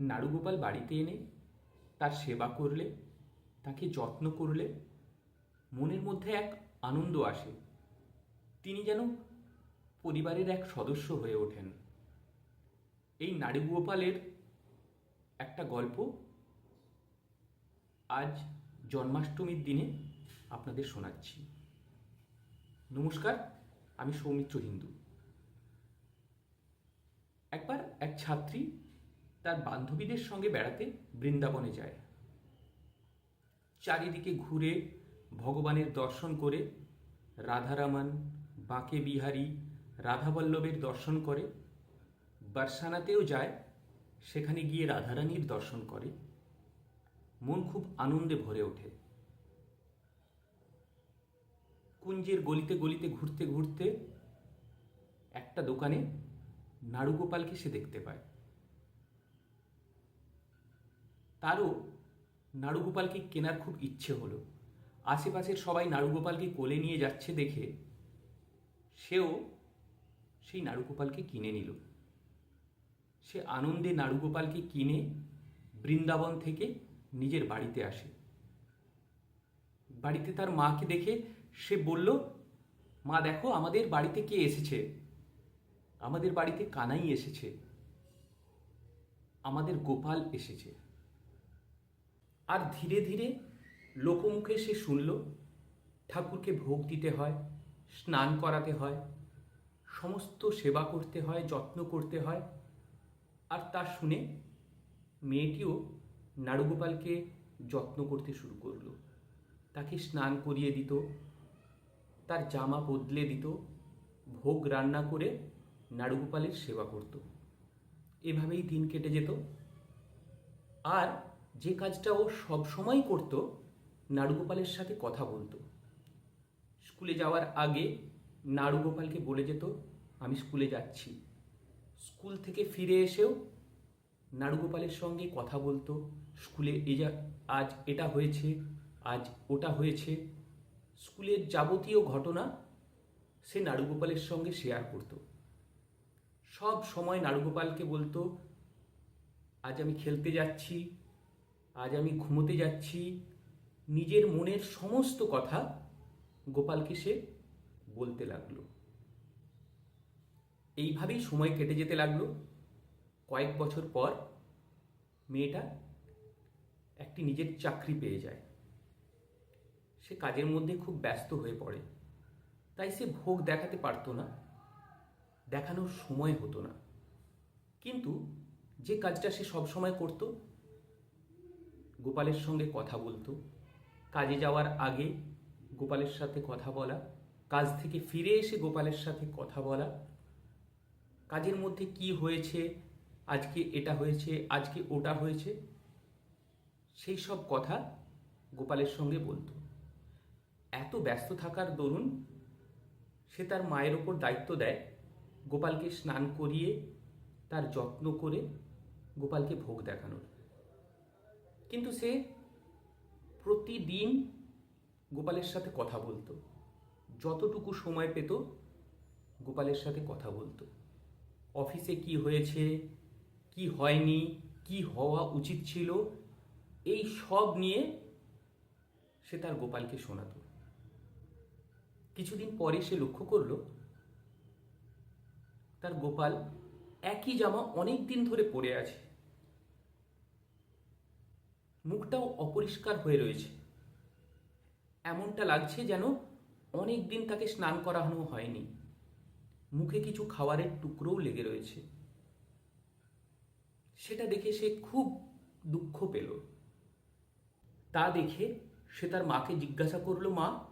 নাড়ুগোপাল বাড়িতে এনে তার সেবা করলে, তাকে যত্ন করলে মনের মধ্যে এক আনন্দ আসে। তিনি যেন পরিবারের এক সদস্য হয়ে ওঠেন। এই নাড়ুগোপালের একটা গল্প আজ জন্মাষ্টমীর দিনে আপনাদের শোনাচ্ছি। নমস্কার, আমি সৌমিত্র হিন্দু। একবার এক ছাত্রী তার বান্ধবীদের সঙ্গে বেড়াতে বৃন্দাবনে যায়। চারিদিকে ঘুরে ভগবানের দর্শন করে রাধারামান, বাঁকে বিহারী, রাধাবল্লভের দর্শন করে। বার্সানাতেও যায়, সেখানে গিয়ে রাধারানীর দর্শন করে। মন খুব আনন্দে ভরে ওঠে। কুঞ্জের গলিতে গলিতে ঘুরতে ঘুরতে একটা দোকানে নাড়ুগোপালকে সে দেখতে পায়। তারও নাড়ুগোপালকে কেনার খুব ইচ্ছে হলো। আশেপাশের সবাই নাড়ুগোপালকে কোলে নিয়ে যাচ্ছে দেখে সেও সেই নাড়ুগোপালকে কিনে নিল। সে আনন্দে নাড়ুগোপালকে কিনে বৃন্দাবন থেকে নিজের বাড়িতে আসে। বাড়িতে তার মাকে দেখে সে বলল, মা, দেখো, আমাদের বাড়িতে কে এসেছে? আমাদের বাড়িতে কানাই এসেছে। আমাদের গোপাল এসেছে। আর ধীরে ধীরে লোকমুখে সে শুনল, ঠাকুরকে ভোগ দিতে হয়, স্নান করাতে হয়, সমস্ত সেবা করতে হয়, যত্ন করতে হয়। আর তা শুনে মেয়েটিও নাড়ুগোপালকে যত্ন করতে শুরু করল। তাকে স্নান করিয়ে দিত, তার জামা বদলে দিত, ভোগ রান্না করে নাড়ুগোপালের সেবা করত। এভাবেই দিন কেটে যেত। আর যে কাজটা ও সব সময় করত নাড়ুগোপালের সাথে কথা বলতো। স্কুলে যাওয়ার আগে নাড়ুগোপালকে বলে যেত, আমি স্কুলে যাচ্ছি। স্কুল থেকে ফিরে এসেও নাড়ুগোপালের সঙ্গে কথা বলতো, স্কুলে এ যা, আজ এটা হয়েছে, আজ ওটা হয়েছে। স্কুলের যাবতীয় ঘটনা সে নাড়ুগোপালের সঙ্গে শেয়ার করত। সব সময় নাড়ুগোপালকে বলতো, আজ আমি খেলতে যাচ্ছি। আজ আমি ঘুমোতে যাচ্ছি। নিজের মনের সমস্ত কথা গোপালকে সে বলতে লাগল। এইভাবেই সময় কেটে যেতে লাগল। কয়েক বছর পর মেয়েটা একটি নিজের চাকরি পেয়ে যায়। সে কাজের মধ্যে খুব ব্যস্ত হয়ে পড়ে। তাই সে ভোগ দেখাতে পারতো না, দেখানোর সময় হতো না। কিন্তু যে কাজটা সে সবসময় করত গোপালের সঙ্গে কথা বলতো। কাজে যাওয়ার আগে গোপালের সাথে কথা বলা। কাজ থেকে ফিরে এসে গোপালের সাথে কথা বলা। কাজের মধ্যে কি হয়েছে, আজকে এটা হয়েছে, আজকে ওটা হয়েছে, সেই সব কথা গোপালের সঙ্গে বলতো। এত ব্যস্ত থাকার দরুন সে তার মায়ের ওপর দায়িত্ব দেয়। গোপালকে স্নান করিয়ে তার যত্ন করে গোপালকে ভোগ দেখানোর। কিন্তু সে প্রতিদিন গোপালের সাথে কথা বলতো। যতটুকু সময় পেত, গোপালের সাথে কথা বলতো। অফিসে কি হয়েছে, কি হয়নি, কি হওয়া উচিত ছিল, এই সব নিয়ে সে তার গোপালকে শোনাতো। কিছুদিন পরে সে লক্ষ্য করল, তার গোপাল একই জামা অনেক দিন ধরে পরে আছে। মুখটাও অপরিষ্কার হয়ে রয়েছে। এমনটা লাগছে যেন অনেক দিন তাকে স্নান করানো হয়নি। মুখে কিছু খাবারের টুকরোও লেগে রয়েছে। সেটা দেখে সে খুব দুঃখ পেল। তা দেখে সে তার মাকে জিজ্ঞাসা করল, মা,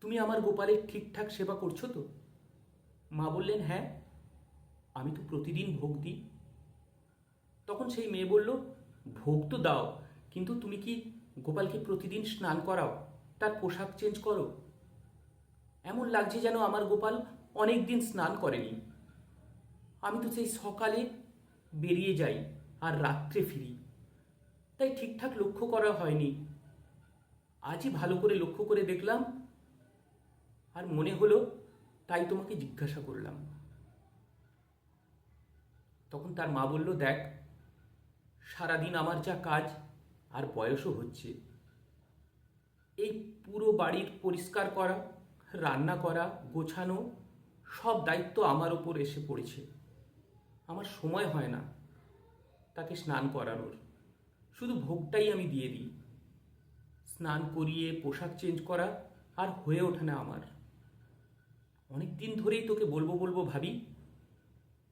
তুমি আমার গোপালের ঠিকঠাক সেবা করছ তো? মা বললেন হ্যাঁ আমি তো প্রতিদিন ভোগ দিই। তখন সেই মেয়ে বলল, ভোগ তো দাও কিন্তু তুমি কি গোপালকে প্রতিদিন স্নান করাও? তার পোশাক চেঞ্জ করো? এমন লাগছে যেন আমার গোপাল অনেক দিন স্নান করেনি। আমি তো সেই সকালে বেরিয়ে যাই আর রাত্রে ফিরি। তাই ঠিকঠাক লক্ষ্য করা হয়নি। আজই ভালো করে লক্ষ্য করে দেখলাম আর মনে হলো তাই তোমাকে জিজ্ঞাসা করলাম। তখন তার মা বলল, দেখ, সারাদিন আমার যা কাজ আর বয়সও হচ্ছে। এই পুরো বাড়ির পরিষ্কার করা, রান্না করা, গোছানো, সব দায়িত্ব আমার ওপর এসে পড়েছে। আমার সময় হয় না তাকে স্নান করানোর। শুধু ভোগটাই আমি দিয়ে দিই। স্নান করিয়ে পোশাক চেঞ্জ করা আর হয়ে ওঠে না আমার। অনেক দিন ধরেই তোকে বলব বলব ভাবি,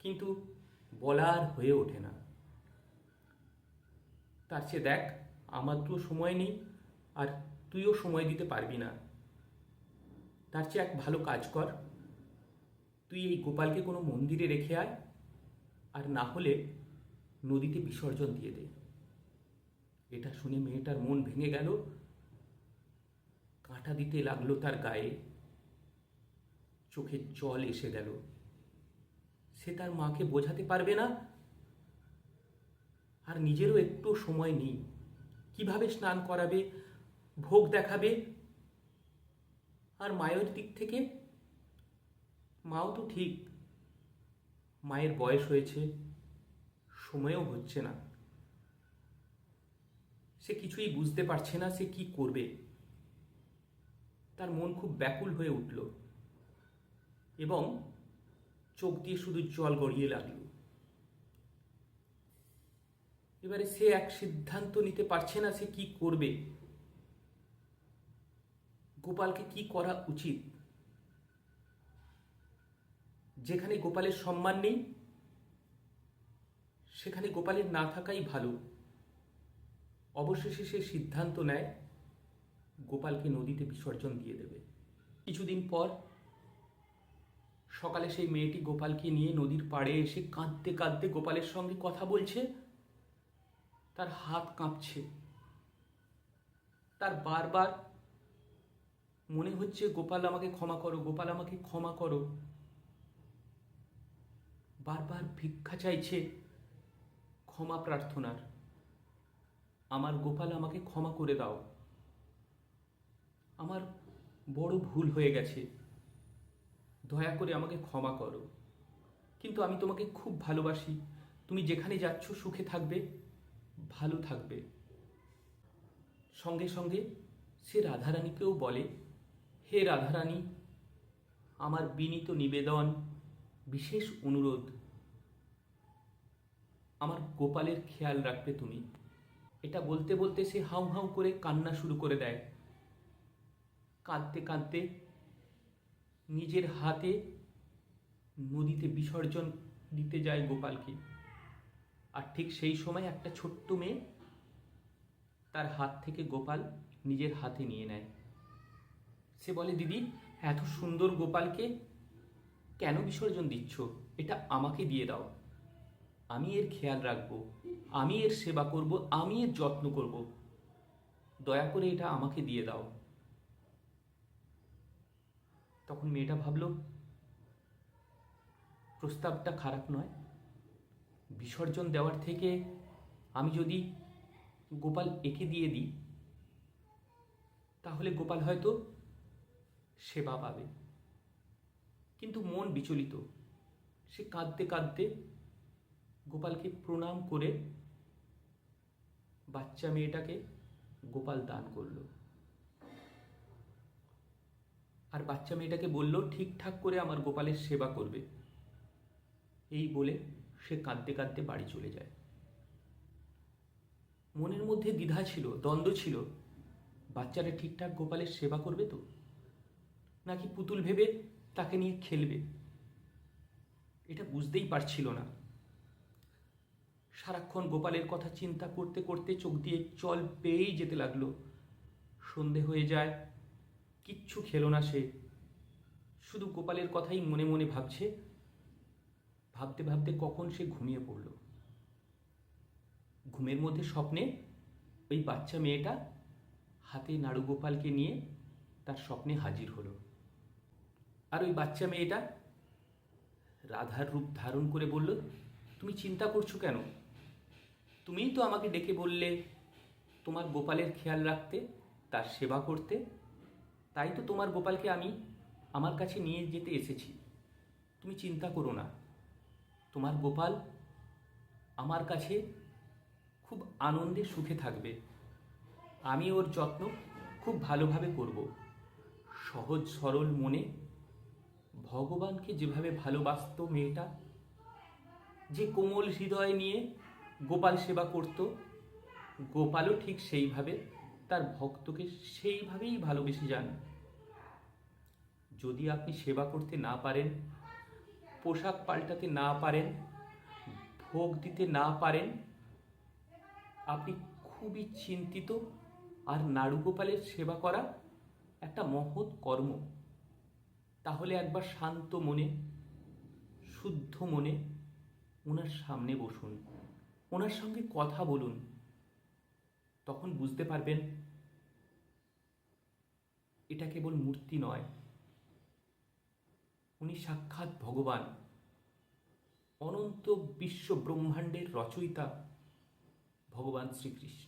কিন্তু বলা আর হয়ে ওঠে না। তার চেয়ে দেখ আমার তো সময় নেই আর তুইও সময় দিতে পারবি না। তার চেয়ে এক ভালো কাজ কর। তুই এই গোপালকে কোনো মন্দিরে রেখে আয় আর না হলে নদীতে বিসর্জন দিয়ে দে। এটা শুনে মেয়েটার মন ভেঙে গেল। কাঁটা দিতে লাগল তার গায়ে। চোখে জল এসে গেল। সে তার মাকে বোঝাতে পারবে না। আর নিজেরও একটু সময় নেই। কীভাবে স্নান করাবে, ভোগ দেখাবে। আর মায়ের দিক থেকে, মাও তো ঠিক, মায়ের বয়স হয়েছে, সময়ও হচ্ছে না। সে কিছুই বুঝতে পারছে না সে কি করবে। তার মন খুব ব্যাকুল হয়ে উঠল এবং চোখ দিয়ে শুধু জল গড়িয়ে লাগল। এবারে সে এক সিদ্ধান্ত নিতে পারছে না, সে কি করবে? গোপালকে কি করা উচিত? যেখানে গোপালের সম্মান নেই, সেখানে গোপালের না থাকাই ভালো। অবশেষে সে সিদ্ধান্ত নেয়, গোপালকে নদীতে বিসর্জন দিয়ে দেবে। কিছুদিন পর সকালে সেই মেয়েটি গোপালকে নিয়ে নদীর পাড়ে এসে কাঁদতে কাঁদতে গোপালের সঙ্গে কথা বলছে। তার হাত কাঁপছে। তার বারবার মনে হচ্ছে, গোপাল আমাকে ক্ষমা করো, গোপাল আমাকে ক্ষমা করো। বারবার ভিক্ষা চাইছে ক্ষমা প্রার্থনার। আমার গোপাল আমাকে ক্ষমা করে দাও। আমার বড় ভুল হয়ে গেছে। দয়া করে আমাকে ক্ষমা করো। কিন্তু আমি তোমাকে খুব ভালোবাসি। তুমি যেখানে যাচ্ছ সুখে থাকবে। ভালো থাকবে। সঙ্গে সঙ্গে সে রাধারানীকেও বলে, হে রাধারানী, আমার বিনীত নিবেদন, বিশেষ অনুরোধ। আমার গোপালের খেয়াল রাখবে তুমি। এটা বলতে বলতে সে হাউ হাউ করে কান্না শুরু করে দেয়। কাঁদতে কাঁদতে নিজের হাতে নদীতে বিসর্জন দিতে যায় গোপালকে। আর ঠিক সেই সময় একটা ছোট্ট মেয়ে তার হাত থেকে গোপাল নিজের হাতে নিয়ে নেয়। সে বলে, দিদি, এত সুন্দর গোপালকে কেন বিসর্জন দিচ্ছ? এটা আমাকে দিয়ে দাও। আমি এর খেয়াল রাখব, আমি এর সেবা করব, আমি এর যত্ন করব। দয়া করে এটা আমাকে দিয়ে দাও। তখন মেয়েটা ভাবল, প্রস্তাবটা খারাপ নয় বিসর্জন দেওয়ার থেকে আমি যদি গোপাল একে দিয়ে দিই, তাহলে গোপাল হয়তো সেবা পাবে। কিন্তু মন বিচলিত। সে কাঁদতে কাঁদতে গোপালকে প্রণাম করে বাচ্চা মেয়েটাকে গোপাল দান করল। আর বাচ্চা মেয়েটাকে বলল, ঠিকঠাক করে আমার গোপালের সেবা করবে। এই বলে সে কাঁদতে কাঁদতে বাড়ি চলে যায়। মনের মধ্যে দ্বিধা ছিল, দ্বন্দ্ব ছিল, বাচ্চাটা ঠিকঠাক গোপালের সেবা করবে তো? নাকি পুতুল ভেবে তাকে নিয়ে খেলবে? এটা বুঝতেই পারছিল না। সারাক্ষণ গোপালের কথা চিন্তা করতে করতে চোখ দিয়ে জল পেয়েই যেতে লাগল। সন্ধে হয়ে যায়, কিচ্ছু খেলো না সে। শুধু গোপালের কথাই মনে মনে ভাবছে ভাবতে ভাবতে কখন সে ঘুমিয়ে পড়ল? ঘুমের মধ্যে স্বপ্নে ওই বাচ্চা মেয়েটা হাতে নাড়ু গোপালকে নিয়ে তার স্বপ্নে হাজির হলো। আর ওই বাচ্চা মেয়েটা রাধার রূপ ধারণ করে বলল, তুমি চিন্তা করছ কেন? তুমিই তো আমাকে ডেকে বললে তোমার গোপালের খেয়াল রাখতে, তার সেবা করতে। তাই তো তোমার গোপালকে আমি আমার কাছে নিয়ে যেতে এসেছি। তুমি চিন্তা করো না। তোমার গোপাল আমার কাছে খুব আনন্দে সুখে থাকবে। আমি ওর যত্ন খুব ভালোভাবে করব। সহজ সরল মনে ভগবানকে যেভাবে ভালোবাসতো মেয়েটা, যে কোমল হৃদয় নিয়ে গোপাল সেবা করত, গোপালও ঠিক সেইভাবে তার ভক্তকে সেইভাবেই ভালোবেসে যান। যদি আপনি সেবা করতে না পারেন পোশাক পাল্টাতে না পারেন, ভোগ দিতে না পারেন, আপনি খুবই চিন্তিত আর নাড়ুগোপালের সেবা করা একটা মহৎ কর্ম। তাহলে একবার শান্ত মনে, শুদ্ধ মনে ওনার সামনে বসুন। ওনার সঙ্গে কথা বলুন। তখন বুঝতে পারবেন, এটা কেবল মূর্তি নয়। উনি সাক্ষাৎ ভগবান। অনন্ত বিশ্ব ব্রহ্মাণ্ডের রচয়িতা ভগবান শ্রীকৃষ্ণ।